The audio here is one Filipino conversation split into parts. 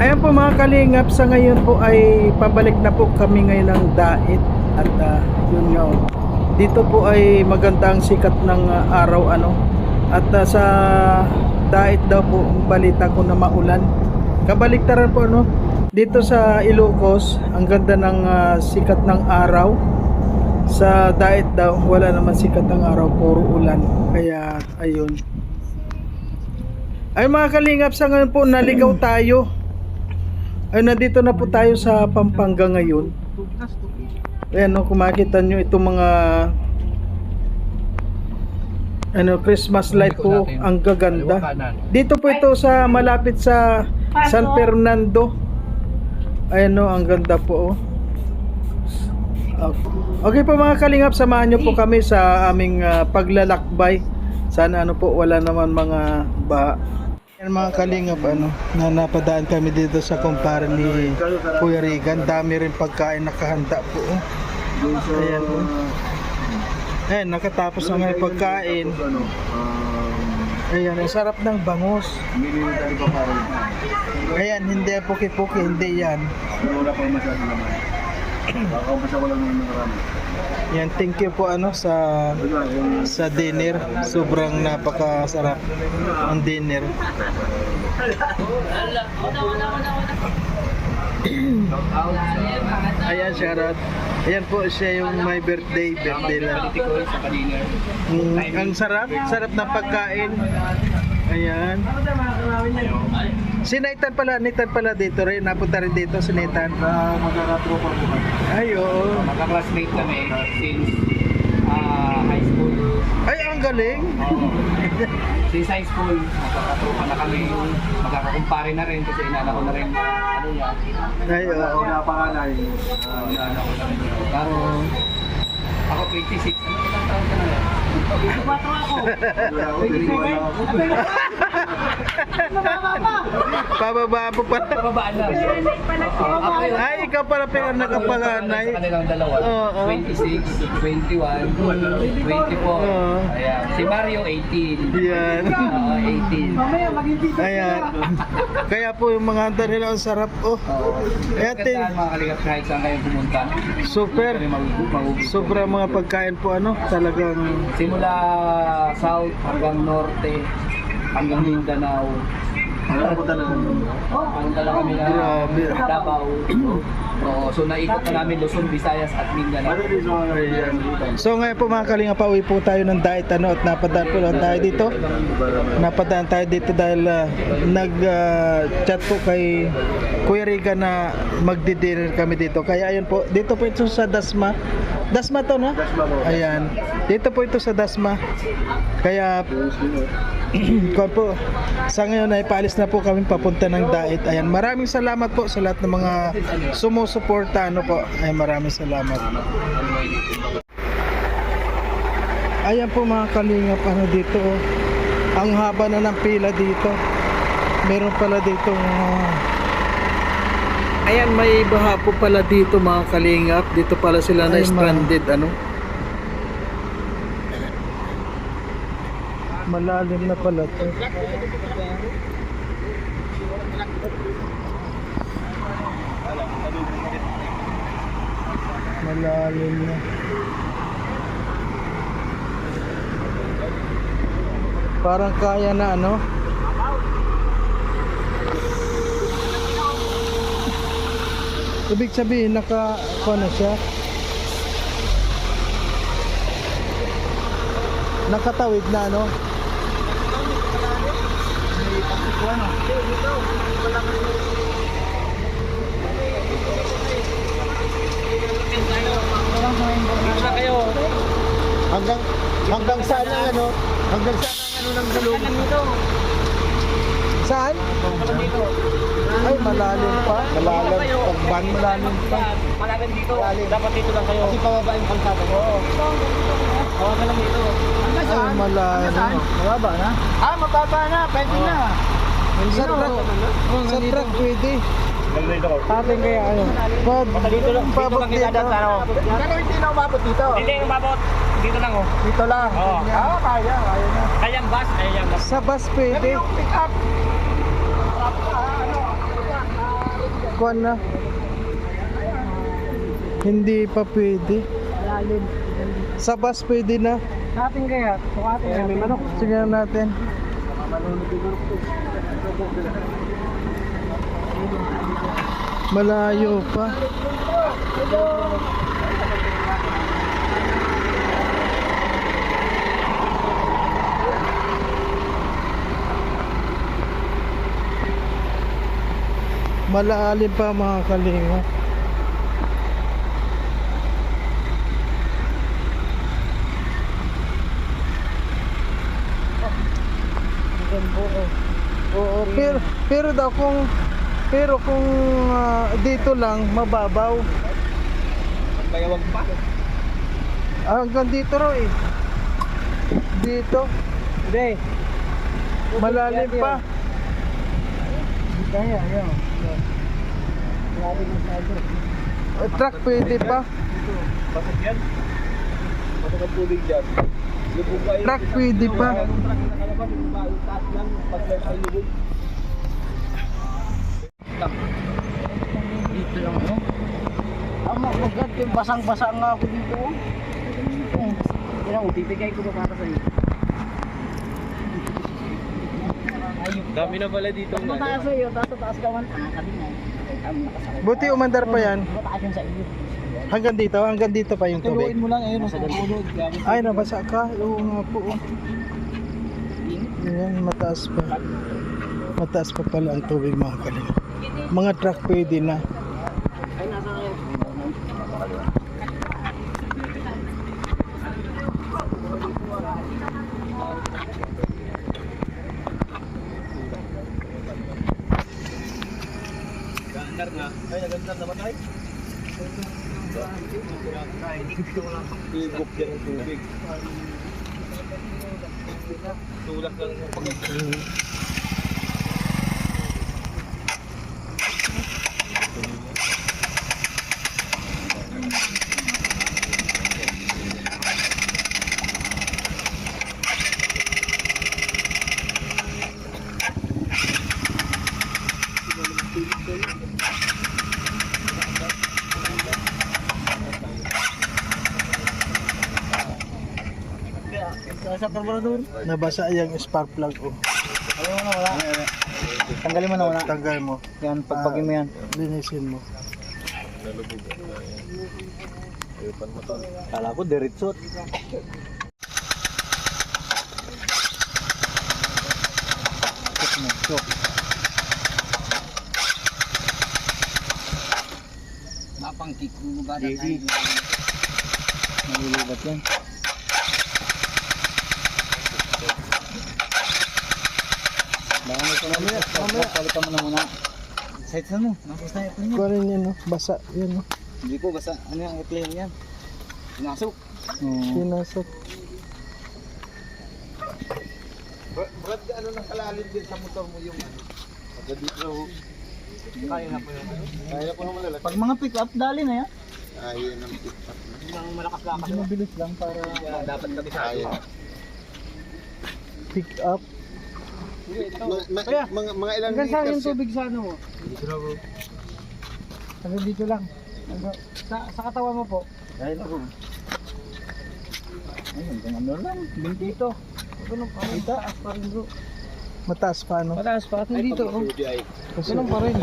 Ayan po mga kalingap, sa ngayon po ay pabalik na po kami ngayon ng Dait at ah, yun nga oh. Dito po ay maganda ang sikat ng ah, araw ano. At ah, sa Dait daw po balita ko na maulan. Kabaliktaran po ano. Dito sa Ilocos, ang ganda ng ah, sikat ng araw. Sa Dait daw wala naman sikat ng araw, puro ulan. Kaya ayun. Ay mga kalingap, sa ngayon po naligaw tayo. Ay nandito na po tayo sa Pampanga ngayon. Ayan no, kung makikita nyo itong mga ano, Christmas light po, ang gaganda. Dito po ito sa malapit sa San Fernando. Ayan no, ang ganda po. Oh. Okay po mga kalingap, samahan nyo po kami sa aming ah, paglalakbay. Sana ano po, wala naman mga baha. Yan mga kalingap, ano, na napadaan kami dito sa kumpara ni Kuya Regan. Dami rin pagkain nakahanda po. oh. Ayan po. Ayan, nakatapos na nga yung pagkain. Ayan, ang sarap ng bangus. Ayan, hindi puki-puki, hindi yan. Wala pa masyado naman. Kakaumpisa ko lang ng nakarami. Yan, thank you po ano sa sa dinner. Sobrang napakasarap ang dinner. Ayan, shoutout. Ayan po siya yung my birthday, birthday lang. Mm, ang sarap, sarap ng pagkain. Ayan. Si Nathan pala, Nathan pala dito rin. Napunta rin dito si Nathan. Na magkakatropa kami. Ay, oo. Magka-classmate kami since ah, high school. Ay, ang galing. Since high school, magkakatropa na kami. Magkakakumpare na rin kasi inana ko na rin ano niya. Ay, oo. na panganay. Uh, inana ko na rin. Pero ako 26. Ano ilang taon ka na yan? Wala ako, wala ako. Pababa po pala. Pababaan yun. Ay, ikaw pala pinag nakapanganay. Sa kanilang dalawa. Oo. 26, 21, 24. Oo. Ayan. Si Mario 18. Yan. Oo, 18. Ayan. Kaya po yung mga handa nila ang sarap. Oh. Ayan, Ganda ting- mga kalingap kahit saan kayo pumunta. super. Sobrang mga pagkain po ano, talagang Simula south hanggang norte, hanggang Mindanao. Wala ko talaga. Oh, punta lang kami na Grabe. Davao. Oo, so naikot na namin Luzon, Visayas at Mindanao. Ano sa Ayan. So ngayon po mga kalinga, pauwi po tayo ng diet ano at napadaan po lang tayo dito. Napadaan tayo dito dahil ah, nag-chat po kay Kuya Riga na magdi-dinner kami dito. Kaya ayun po, dito po ito sa Dasma. Dasma to no? Dasma po. Ayan. Dito po ito sa Dasma. Kaya Kuwan po, sa ngayon ay paalis na po kami papunta ng Dait. Ayan, maraming salamat po sa lahat ng mga sumusuporta ano po. Ay maraming salamat. Ayan po mga kalingap ano dito. oh. Ang haba na ng pila dito. Meron pala dito Ayan, may baha po pala dito mga kalingap. Dito pala sila na Ay, stranded ano. Malalim na pala to. Malalim na. Parang kaya na ano? Ibig sabihin naka ano siya? Nakatawid na ano? Hanggang hanggang saan ang ano? Hanggang saan ang ano ng gulong? Saan? Ay, malalim pa. Malalim. Pagban, malalim pa. Malalim dito. Dapat dito lang kayo. Kasi pababa yung kalsada ko. Hawakan lang dito. Ay, malalim. Mababa na? Ah, mababa na. Pwede na. Sa truck, sa truck pwede. Atin kaya ano? Pag, Dito lang. Dito lang dito. dyan. Ano? Pero hindi na umabot dito. Hindi, umabot. Dito lang oh. Dito lang. Oo. Ah, kaya, kaya na. Kayang bus, kayang bus. Sa bus pwede. Yung pick up. Ano? kuan na. Hindi pa pwede. Lalim. Sa bus pwede na. Natin kaya. Sukatin natin. May manok. Sige natin. Malayo pa. Malalim pa mga kalinga. Oo, pero pero daw kung pero kung ah, dito lang mababaw. Bayawag pa. Ah, hanggang dito raw eh. Dito, Hindi. malalim pa. Hindi kaya. Ayaw. Lalim masyado. Eh, Truck pwede pa. Pasok yan. Pasok ang tubig dyan. Truck pwede pa. Dito lang no? Tama, magad yung basang-basa nga ako dito. oh. Yan ang utipigay ko ba para sa'yo? Ayun. Dami na pala dito. Pag mataas sa'yo, taas taas ka man. Ah, nakasakay. Buti umandar pa yan. Mataas yun sa iyo. Hanggang dito, hanggang dito pa yung tubig. mo lang, ayun, sa tulog. Ay, nabasa ka. Oo nga po. Ayan, mataas pa. Mataas pa pala ang tubig mga kalinga. Mga truck pwede na. Ay, nasa kayo. Ay, nagandar na ba Tubok yan ang tubig. Tulak lang yung pag Sa karburador. Nabasa yung spark plug. Oh. Ano mo na wala? Tanggalin mo na wala. Tanggal mo. Yan, pagpagin mo yan. Linisin mo. Kala ko diretsot. Mapang kiko ba na tayo? Nalilibat yan. Baka may pamamaya. Mamaya. Palitan mo na mo. Nakos na ito niya. No? Basa. Yun, no? Hindi po ano yung airplane yan. Pinasok. Pinasok. Brad, ano nang din sa motor mo yung ano? Kaya na yun. kaya na po naman lalaki. Pag mga pick up, dali na yan. Kaya ng pick-up na. Nang malakas lakas. Hindi mabilis lang para... Dapat kami sa Kaya. Pick up. Ma- mga, mga ilang Hanggang saan yung tubig sa ano mo? Hanggang dito lang. Hanggang- Sa, sa katawan mo po. Dahil ako. Ay, hanggang ano lang. Bintito. Ganun pa rin. Itaas pa rin bro. Mataas pa, no? Mataas pa. At dito. Oh. Kasi, Ganun pa rin.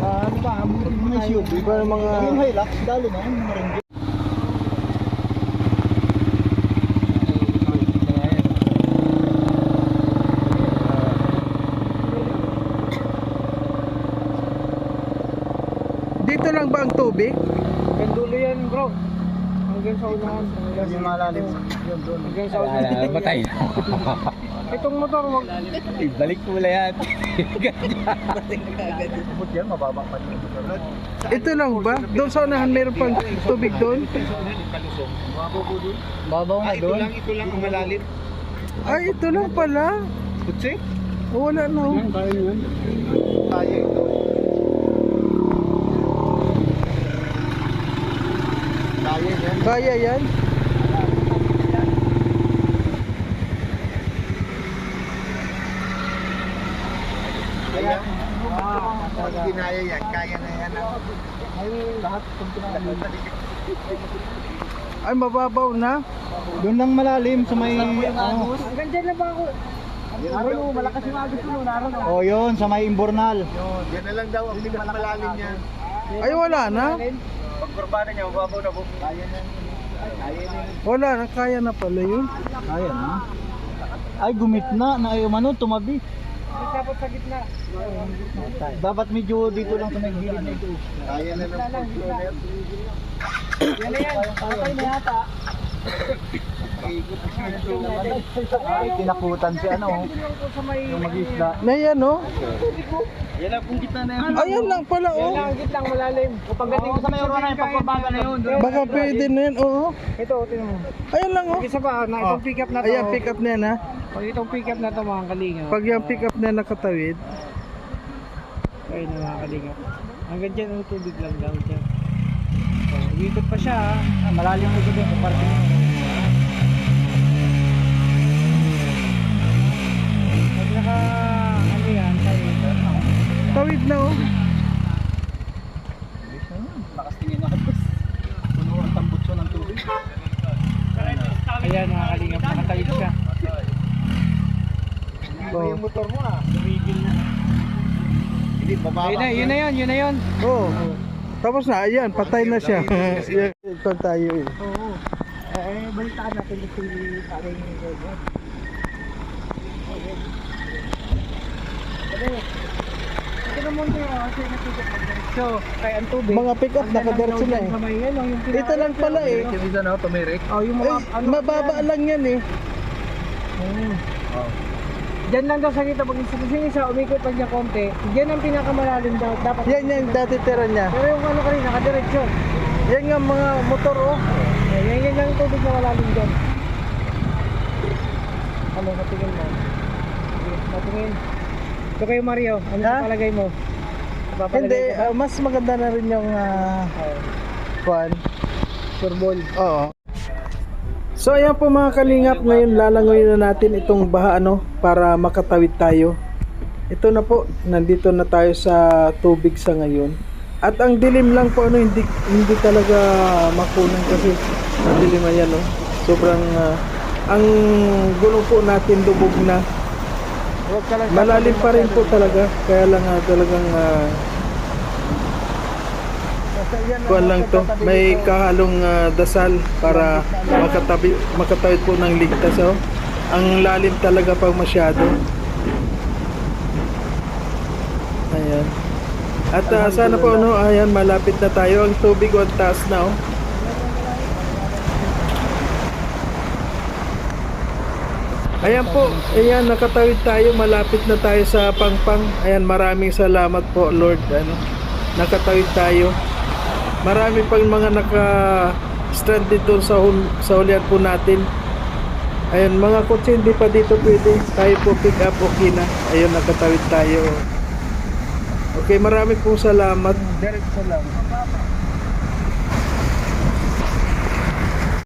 Ah, ano pa? Mga SUV. iba yung mga... Yung Hilux, dali na. Yung maringgi. Dito lang ba ang tubig? Kandulo yan bro. Hanggang sa unahan. Hanggang sa malalim. Yun doon. Hanggang sa unahan. Batay. Itong motor, wag. Ibalik mo na yan. Abot yan, mababa pa motor. Ito lang ba? Doon sa unahan meron pang tubig doon? Babaw na doon. ito lang ang malalim. Ay, ito lang pala. Kutsi? Wala na. oh. Kaya yun. Kaya ito. Kaya yan. Kaya? Kaya. Pag ginaya yan, kaya na yan. Ay, lahat kung pinakalim. Ay, mababaw na. Doon lang malalim sa may... Hanggang dyan na ba ako? Naroon mo, malakas yung agos mo, naroon. Oh, yun, sa may Imbornal. Yan na lang daw ang pinakamalalim niya. Ay, wala na. Pag kurbana niya, mababaw na po. Kaya na. Wala na, kaya na pala yun. Kaya na. Ay, gumit na. Na ayaw ano, tumabi. Dapat sa gitna. Dapat medyo dito lang sa may gilid na ito. Kaya na ng controller. Yan na yan, patay na yata. Ay, tinakutan si ano. Yung mag-isda. Na yan, oh. Yan lang kung kita na yan. Ayan lang pala, Yan oh. lang, ang gitnang malalim. O pagdating ko sa may urana, yung pagbabaga na yun. Baka pwede na yan, oo. Ito, tingnan mo. Ayan lang, oh. Isa pa, na itong pick up na to. Ayan, pick up na yan, ha. Pag itong pick up na to, mga kalinga. Pag yung pick up na nakatawid, Ayun na mga kalinga. Hanggang dyan, ang tubig lang daw dyan. So, ikot pa siya, ha. Ah, malalim ko din sa ano yan, tayo. tawid na, oh. Lakas tingin na. Puno ang tambutso ng tubig. Ayan mga kalinga, nakatawid siya. Oh. Yung motor mo ah. Tumigil na. Hindi, bababa. Ayun na, yun na yun, yun na yun. Oo. Tapos na, ayan, patay na siya. Ito tayo, eh. Oo. Eh, balitaan natin si paring Roger. Diretso. Kaya ang tubig. Mga pick up, nakadiretso na, eh. Ito lang pala, eh. Yung isa na, tumirik. Oh, yung mga, ano, mababa lang yan, eh. Hmm. Diyan lang daw sa kita pag isa kasi isa umikot lang niya konti. Diyan ang pinakamalalim daw dapat. Yan yan, dati tira niya. Pero yung ano kanina, nakadiretso. Yan nga mga motor, oh. Yan yan lang tubig na malalim dyan. Ano, natingin mo? Sige, Ito kayo Mario, ano Ha? sa palagay mo? Papalagay Hindi, ka ba? ah, mas maganda na rin yung uh, Oh, kwan. surbol. Oo. So ayan po mga kalingap, ngayon lalangoyin na natin itong baha ano para makatawid tayo. Ito na po, nandito na tayo sa tubig sa ngayon. At ang dilim lang po ano, hindi hindi talaga makunan kasi madilim ayan oh. Sobrang ah, ang gulong po natin lubog na. Huwag ka lang Malalim pa rin po talaga, kaya lang ah, talagang kuwan lang to. May kahalong ah, dasal para makatabi, makatawid po ng ligtas. Oh. Ang lalim talaga pag masyado. Ayan. At ah, sana po no, ayan malapit na tayo. Ang tubig o ang taas na oh. Ayan po, ayan nakatawid tayo, malapit na tayo sa Pangpang. Ayan, maraming salamat po Lord. Ano, nakatawid tayo. Marami pang mga naka stranded doon sa hul sa hulihan po natin. Ayan, mga kotse hindi pa dito pwede. Tayo po pick up okay na. Ayun, nakatawid tayo. Okay, marami pong salamat. Diretso lang.